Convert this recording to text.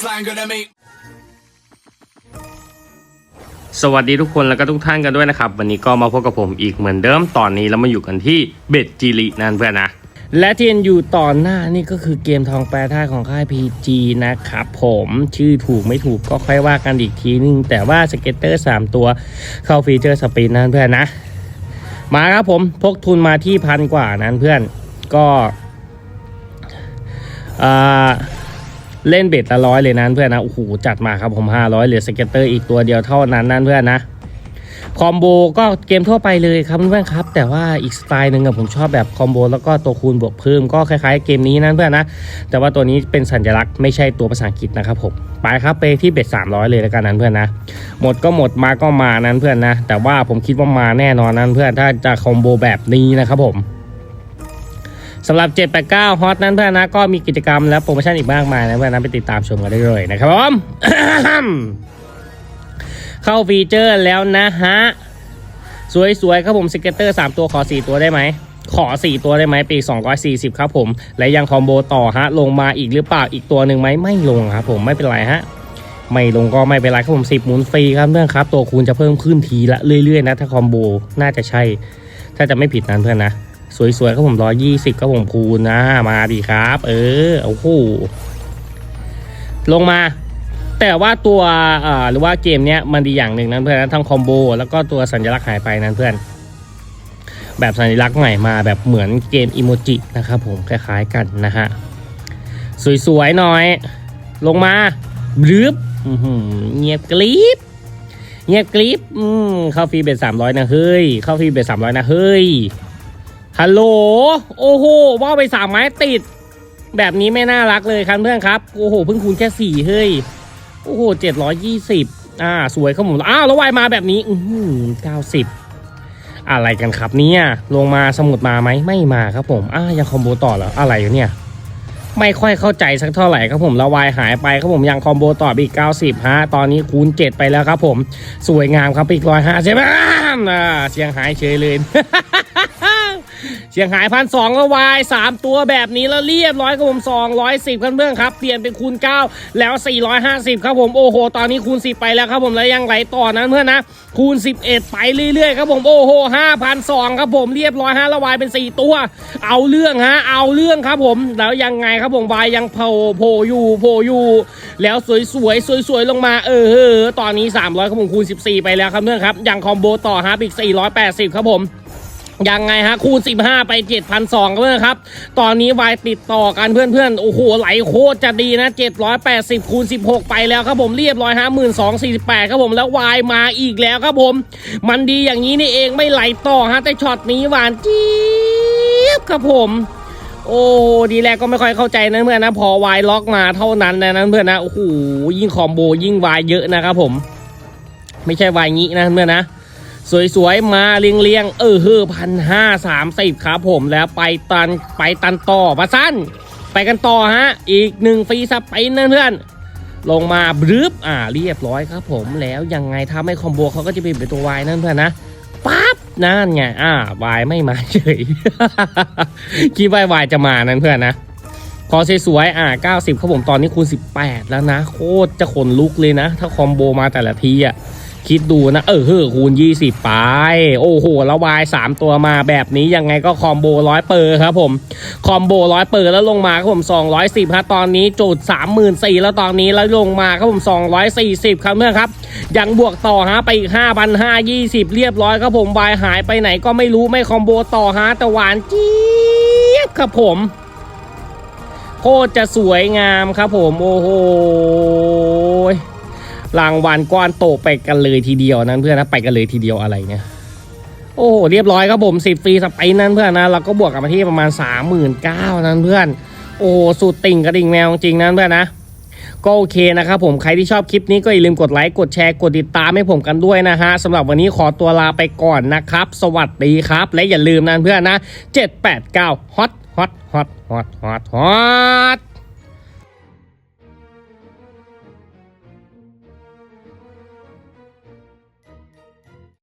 baseline gonna me สวัสดีทุกคนแล้วก็ทุกท่านกันด้วยนะครับ วันนี้ก็มาพบกับผมอีกเหมือนเดิมตอนนี้แล้วมาอยู่กันที่เบ็ดจิรินั่นเพื่อนนะ และที่อยู่ต่อหน้านี่ก็คือเกมทองแปรธาตุของค่ายพีจีนะครับผมชื่อถูกไม่ถูกก็ค่อยว่ากันอีกทีนึง แต่ว่าสเก็ตเตอร์ 3 ตัวเข้าฟีเจอร์สปีนนั่นเพื่อนนะ มาครับผมพกทุนมาที่พันกว่านั้นเพื่อนก็อ่า เล่นเบ็ดละร้อยเลยนั้นเพื่อนนะโอ้โหจัดมาครับผม500เหลือสเก็ตเตอร์อีกตัวเดียวเท่านั้นนั่นเพื่อนนะคอมโบก็เกมทั่วไปเลยครับเพื่อนครับ แต่ว่าอีกสไตล์หนึ่งอะผมชอบแบบคอมโบแล้วก็ตัวคูณบวกเพิ่มก็คล้ายๆเกมนี้นั่นเพื่อนนะ แต่ว่าตัวนี้เป็นสัญลักษณ์ไม่ใช่ตัวภาษาอังกฤษนะครับผมไปครับไปที่เบ็ด300 เลยแล้วกันนั้นเพื่อนนะ หมดก็หมดมาก็มานั้นเพื่อนนะ แต่ว่าผมคิดว่ามาแน่นอนนั้นเพื่อนถ้าจะคอมโบแบบนี้นะครับผม สำหรับ 789 ฮอตนั้นเพื่อนนะก็มีกิจกรรมและโปรโมชั่นอีกมากมายนะเพื่อนนะไปติดตามชมกันได้เลยนะครับผมเข้าฟีเจอร์แล้วนะฮะ สวยๆครับผมสเก็ตเตอร์ 3 ตัวขอ 4 ตัวได้ไหมขอ 4 ตัวได้ไหมปี 240 ครับผม และยังคอมโบต่อฮะ ลงมาอีกหรือเปล่าอีกตัวหนึ่งไหมไม่ลงครับผมไม่เป็นไรฮะไม่ลงก็ไม่เป็นไรครับผม 10 หมุนฟรีครับเพื่อนครับ ตัวคูณจะเพิ่มขึ้นทีละเรื่อยๆนะ ถ้าคอมโบน่าจะใช่ ถ้าจะไม่ผิดนั้นเพื่อนนะ สวยๆครับผมร้อยยี่สิบครับผมคูณนะมาดีครับ เออโอ้โหลงมา แต่ว่าตัวอ่าหรือว่าเกมเนี้ยมันดีอย่างหนึ่งนั้นเพื่อนนะทั้งคอมโบแล้วก็ตัวสัญลักษณ์หายไปนั้นเพื่อน แบบสัญลักษณ์ใหม่มาแบบเหมือนเกมอิโมจินะครับผมคล้ายๆกันนะฮะสวยๆหน่อย ลงมาบรึบอื้อเงียบกริบเงียบกริบอืมเข้าฟรีเบ็ดสามร้อยนะเฮ้ยเข้าฟรีเบ็ดสามร้อยนะเฮ้ย ฮัลโหล โอ้โหว่าวไปสามไม้ติด แบบนี้ไม่น่ารักเลยครับเพื่อนครับ โอ้โห เพิ่งคูณแค่สี่เฮ้ย โอ้โหเจ็ดร้อยยี่สิบอ่า สวยครับผม อ้าว แล้ววายมาแบบนี้ อืมเก้าสิบอะไรกันครับเนี่ย ลงมาสมุดมาไหมไม่มาครับผมอ่ายังคอมโบต่อเหรอ อะไรอยู่เนี่ย ไม่ค่อยเข้าใจสักเท่าไหร่ครับผมล้ววายหายไปครับผมยังคอมโบต่ออีก 90 ฮะ ตอนนี้คูณ 7 ไปแล้วครับผม สวยงามครับอีกร้อยห้าใช่ไหมอ่าเสียงหายเฉยเลย เสียงหายพันสองก็วายสามตัวแบบนี้แล้วเรียบร้อยครับผมสองร้อยสิบเพื่อนครับเปลี่ยนเป็นคูณเก้าแล้วสี่ร้อยห้าสิบครับผมโอ้โห ตอนนี้คูณสิบไปแล้วครับผมแล้วยังไหลต่อนั้นเพื่อนนะ คูณสิบเอ็ดไปเรื่อยๆครับผมโอ้โหห้าพันสองครับผมเรียบร้อยฮะละวายเป็นสี่ตัว เอาเรื่องฮะเอาเรื่องครับผมแล้วยังไงครับผมวายยังโผล่โผล่อยู่โผล่อยู่ แล้วสวยๆสวยๆลงมาเออเออตอนนี้300ครับผมคูณ14ไปแล้วครับเพื่อนครับยังคอมโบต่อฮะอีก480ครับผม ยังไงฮะคูณ 15 ไป 7,200เพื่อนครับ ตอนนี้วายติดต่อกันเพื่อนๆ โอ้โห ไหลโคตรจะดีนะ 780 คูณ 16 ไปแล้วครับผมเรียบร้อยฮะ1248 ครับผมแล้ววายมาอีกแล้วครับผม มันดีอย่างนี้นี่เองไม่ไหลต่อฮะแต่ช็อตนี้หวานเจี๊บครับผม โอ้ดีแรกก็ไม่ค่อยเข้าใจนะเพื่อนนะพอวายล็อกมาเท่านั้นนะนั้นเพื่อนนะโอ้โหยิ่งคอมโบยิ่งวายเยอะนะครับผม ไม่ใช่วายงี้นะเพื่อนนะ สวยๆ มาเรียงๆ เออเฮ้อพันห้าสามสิบครับผมแล้วไปตันไปตันต่อมาสั้น ไปกันต่อฮะ อีกหนึ่งฟรีสไปนนเพื่อนลงมาบรึบอ่าเรียบร้อยครับผมแล้วยังไงถ้าไม่คอมโบเขาก็จะเป็นตัววายนั่นเพื่อนนะปั๊บนั่นไงอ่าวายไม่มาเฉยคิดว่าวายจะมานั่นเพื่อนนะพอสวยๆอ่า90ครับผมตอนนี้คูณ18 แล้วนะ โคตรจะขนลุกเลยนะ ถ้าคอมโบมาแต่ละทีอะ คิดดูนะ เออเฮ้อคูณ 20 ไป โอ้โห แล้ววาย3ตัวมาแบบนี้ยังไงก็คอมโบร้อยเปอร์ครับผม คอมโบร้อยเปอร์แล้วลงมาครับผม 210ฮะตอนนี้จุด34,000แล้วตอนนี้แล้วลงมาครับผม 240 ครับเพื่อนครับ ยังบวกต่อฮะไปอีก5,520 เรียบร้อยครับผมวายหายไปไหนก็ไม่รู้ไม่คอมโบต่อฮะแต่หวานเจี๊ยบครับผมโคตรจะสวยงามครับผม โอ้โห รางวัลก้อนโตไปกันเลยทีเดียวนั้นเพื่อนนะไปกันเลยทีเดียวอะไรเนี่ยโอ้โหเรียบร้อยครับผมสิบฟรีสไปนั้นเพื่อนนะเราก็บวกกันมาที่ประมาณสามหมื่นเก้านั้นเพื่อน โอ้สุดติ่งกระดิ่งแมวจริงนั้นเพื่อนนะก็โอเคนะครับผมใครที่ชอบคลิปนี้ก็อย่าลืมกดไลค์กดแชร์กดติดตามให้ผมกันด้วยนะฮะสำหรับวันนี้ขอตัวลาไปก่อนนะครับ สวัสดีครับ และอย่าลืมนะเพื่อนนะ 789ฮอตฮอตฮอตฮอตฮอตฮอต